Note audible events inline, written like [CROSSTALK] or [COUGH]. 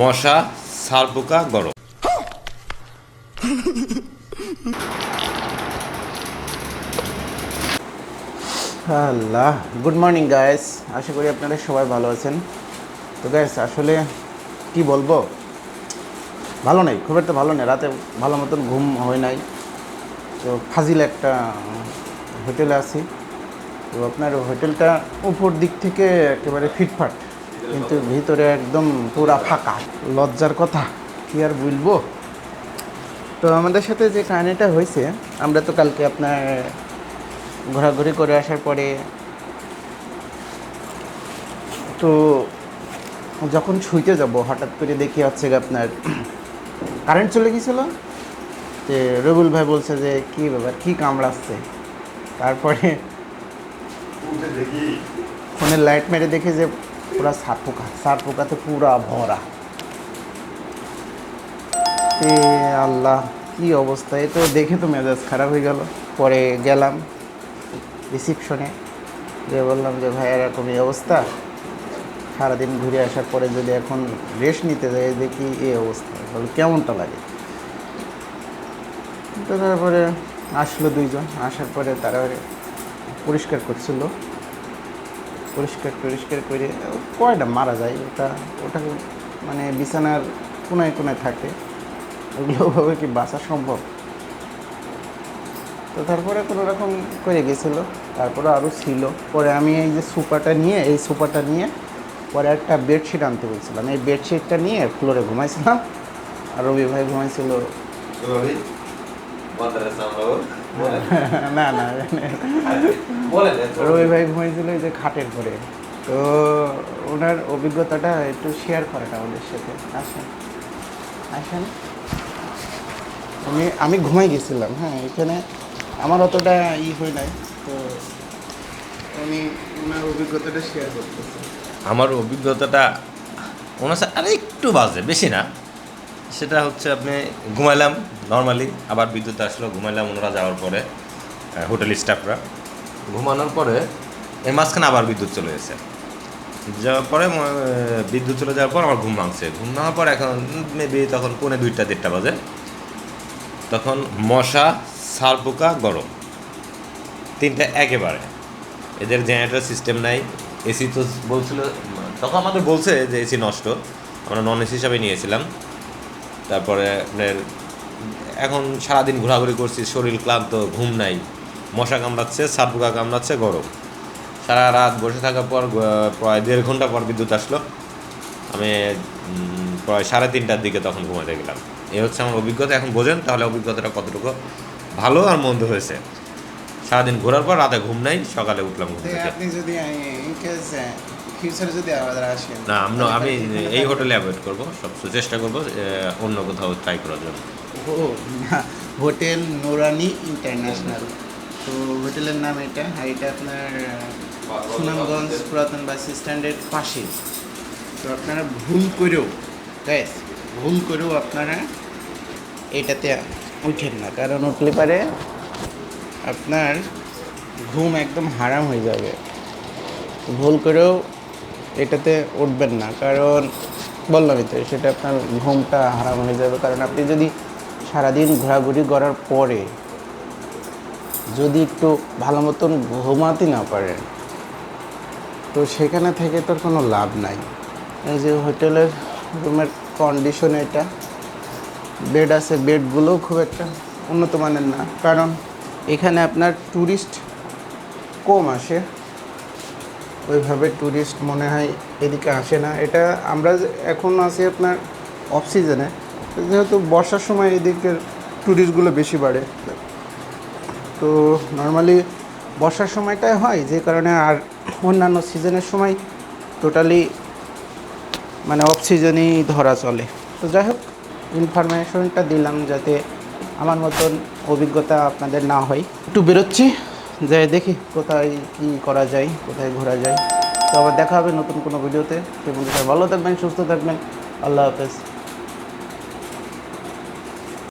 মশা সারপোকা গরম। আল্লাহ গুড মর্নিং গাইস আশা করি আপনারা সবাই ভালো আছেন। তো গাইস আসলে কি বলব? ভালো নেই, খুব একটা ভালো নেই। রাতে ভালো মতন ঘুম হয় নাই। তো ফাজিল একটা হোটেলে আছি। তো আপনার হোটেলটা উপর দিক থেকে একেবারে ফিটফাট। কিন্তু ভিতরে একদম পুরা ফাঁকা। লজ্জার কথা কি আর বলব? তো আমাদের সাথে যে কাহিনিটা হয়েছে আমরা তো কালকে আপনার ঘোরাঘুরি করে আসার পরে তো যখন শুইতে যাব হঠাৎ করে দেখি হচ্ছে আপনার কারেন্ট চলে গেছিল যে রবুল ভাই বলছে যে কী ব্যাপার কী কামড়াচ্ছে? তারপরে ফোনের লাইট মেরে দেখে যে পুরা সাপ পোকা সাপ পোকাতে পুরা ভরা। এ আল্লাহ, কি অবস্থা? এ তো দেখে তো মেজাজ খারাপ হয়ে গেল। পরে গেলাম রিসিপশনে যে বললাম যে, ভাই, এরকম এই অবস্থা? সারাদিন ঘুরে আসার পরে যদি এখন রেস্ট নিতে যাই দেখি এই অবস্থা? বলে, কেমনটা লাগে? তারপরে আসলো দুইজন। আসার পরে তারা পরিষ্কার করছিল। পরিষ্কার টরিষ্কার করে, কয়টা মারা যায় ওটা ওটা মানে বিছানার কোনায় কোনায় থাকে, ওগুলো ভাবে কি বাঁচা সম্ভব? তো তারপরে কোনো রকম করে গেছিল, তারপরে আরও ছিল। পরে আমি এই যে সুপারটা নিয়ে, এই সুপারটা নিয়ে পরে একটা বেডশিট আনতে বলছিলাম এই বেডশিটটা নিয়ে ফ্লোরে ঘুমাইছিলাম, আর রবি ভাই ঘুমাইছিল। [LAUGHS] না না। রবি ভাই ঘুমাইছিল যে খাটের পরে তো ওনার অভিজ্ঞতাটা একটু শেয়ার করেন আমাদের সাথে। আসেন। আসেন। আমি আমি ঘুমাই গেছিলাম হ্যাঁ এখানে আমার অতটা ই হয় নাই। তো উনি ওনার অভিজ্ঞতাটা শেয়ার করতেছে। আমার অভিজ্ঞতাটা ওনার সাথে আরে একটু বাজে বেশি না। সেটা হচ্ছে আপনি ঘুমাইলাম নর্মালি আবার বিদ্যুৎ আসলো, ঘুমাইলাম ওনারা যাওয়ার পরে হোটেল স্টাফরা ঘুমানোর পরে এর মাঝখানে আবার বিদ্যুৎ চলে গেছে যাওয়ার পরে বিদ্যুৎ চলে যাওয়ার পর আমার ঘুম ভাঙছে। ঘুম ভাঙার পর এখন মেবি তখন পৌনে দুইটা, দেড়টা বাজে। তখন মশা সারপোকা গরম। তিনটা একেবারে। এদের জেনারেটর সিস্টেম নাই। এসি তো বলছিল, তখন আমাদের বলছে যে এসি নষ্ট। আমরা নন এসি হিসাবে নিয়েছিলাম। তারপরে আপনার, এখন সারাদিন ঘোরাঘুরি করছি, শরীর ক্লান্ত, ঘুম নাই, মশা কামড়াচ্ছে, সাপুকা কামড়াচ্ছে, গরম। সারা রাত বসে থাকার পর প্রায় দেড় ঘণ্টা পর বিদ্যুৎ আসলো। আমি প্রায় সাড়ে তিনটার দিকে তখন ঘুমাতে গেলাম। এ হচ্ছে আমার অভিজ্ঞতা, এখন বোঝেন তাহলে অভিজ্ঞতাটা কতটুকু ভালো আর মন্দ হয়েছে। সারাদিন ঘোরার পর রাতে ঘুম নাই সকালে উঠলাম ঘুম থেকে। আপনি যদি ফিউচারে যদি আমাদের আসেন না আমরা আমি এই হোটেলে অ্যাভয়েড করব সব চেষ্টা করব অন্য কোথাও ট্রাই করার জন্য। ও হোটেল নোরানি ইন্টারন্যাশনাল। তো হোটেলের নাম এটা আর এটা আপনার সুনামগঞ্জ পুরাতন বাস স্ট্যান্ডের পাশে। তো আপনারা ভুল করেও গ্যাস ভুল করেও আপনারা এটাতে উঠেন না কারণ উঠলে পারে আপনার ঘুম একদম হারাম হয়ে যাবে। ভুল করেও এটাতে উঠবেন না। কারণ বললামই তো সেটা আপনার ঘুমটা হারাম হয়ে যাবে। কারণ আপনি যদি সারাদিন ঘোরাঘুরি করার পরে যদি একটু ভালো মতন ঘুমাতে না পারেন, তো সেখানে থেকে তোর কোনো লাভ নাই। এই যে হোটেলের রুমের কন্ডিশন এটা বেড আছে বেডগুলোও খুব একটা উন্নত মানের না। কারণ এখানে আপনার ট্যুরিস্ট কম আসে। ওইভাবে ট্যুরিস্ট মনে হয় এদিকে আসে না। এটা আমরা এখন আছি আপনার অফ সিজনে যেহেতু বর্ষার সময় এদিকের ট্যুরিস্টগুলো বেশি বাড়ে। তো নর্মালি বর্ষার সময়টাই হয়, যে কারণে আর অন্যান্য সিজনের সময় টোটালি মানে অফ সিজনেই ধরা চলে। তো যাই হোক ইনফরমেশনটা দিলাম যাতে আমার মতন অভিজ্ঞতা আপনাদের না হয়। একটু বেরোচ্ছি যাই দেখি কোথায় কি করা যায় কোথায় ঘোরা যায়। তো আবার দেখা হবে নতুন কোনো ভিডিওতে। সে বন্ধুরা ভালো থাকবেন সুস্থ থাকবেন। আল্লাহ হাফেজ।